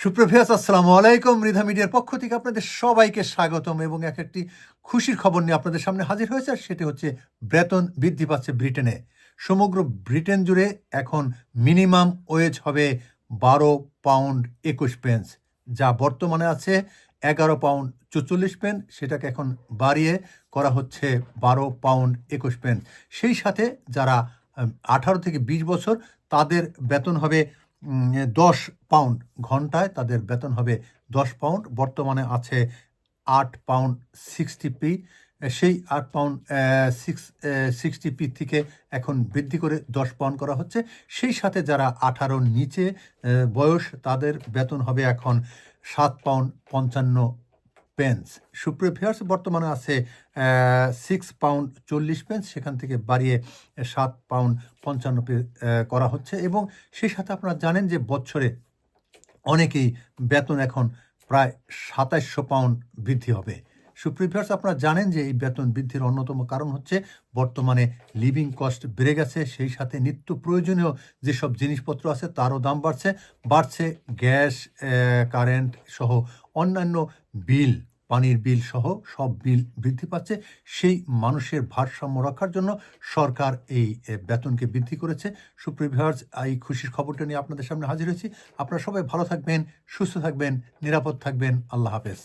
সুপ্রভিয়াস আসসালামু আলাইকুম। মৃধা মিডিয়ার পক্ষ থেকে আপনাদের সবাইকে স্বাগতম এবং এক একটি খুশির খবর নিয়ে আপনাদের সামনে হাজির হয়েছে, আর সেটি হচ্ছে বেতন বৃদ্ধি পাচ্ছে ব্রিটেনে। সমগ্র ব্রিটেন জুড়ে এখন মিনিমাম ওয়েজ হবে বারো পাউন্ড একুশ পেন্স। যা বর্তমানে আছে এগারো পাউন্ড চুচল্লিশ পেন সেটাকে এখন বাড়িয়ে করা হচ্ছে বারো পাউন্ড একুশ পেন সেই সাথে যারা আঠারো থেকে বিশ বছর, তাদের বেতন হবে দশ পাউন্ড ঘন্টায় তাদের বেতন হবে দশ পাউন্ড। বর্তমানে আছে আট পাউন্ড সিক্সটি পি। সেই আট পাউন্ড সিক্স সিক্সটি পি থেকে এখন বৃদ্ধি করে দশ পাউন্ড করা হচ্ছে। সেই সাথে যারা আঠারোর নিচে বয়স তাদের বেতন হবে এখন সাত পাউন্ড পঞ্চান্ন পেন্স। সুপ্রিয় ফেয়ার্স বর্তমানে আছে সিক্স পাউন্ড চল্লিশ পেন্স, সেখান থেকে বাড়িয়ে সাত পাউন্ড পঞ্চান্ন করা হচ্ছে এবং সেই সাথে আপনারা জানেন যে বছরে অনেকেই বেতন এখন প্রায় সাতাশশো পাউন্ড বৃদ্ধি হবে। সুপ্রিভিয়ার্স আপনারা জানেন যে এই বেতন বৃদ্ধির অন্যতম কারণ হচ্ছে বর্তমানে লিভিং কস্ট বেড়ে গেছে। সেই সাথে নিত্য প্রয়োজনীয় যেসব জিনিসপত্র আছে তারও দাম বাড়ছে। বাড়ছে গ্যাস কারেন্ট সহ অন্যান্য বিল, পানির বিল সহ সব বিল বৃদ্ধি পাচ্ছে। সেই মানুষের ভারসাম্য রক্ষার জন্য সরকার এই বেতনকে বৃদ্ধি করেছে। সুপ্রিভিয়ার্স এই খুশির খবরটা নিয়ে আপনাদের সামনে হাজির হয়েছি। আপনারা সবাই ভালো থাকবেন, সুস্থ থাকবেন, নিরাপদ থাকবেন। আল্লাহ হাফেজ।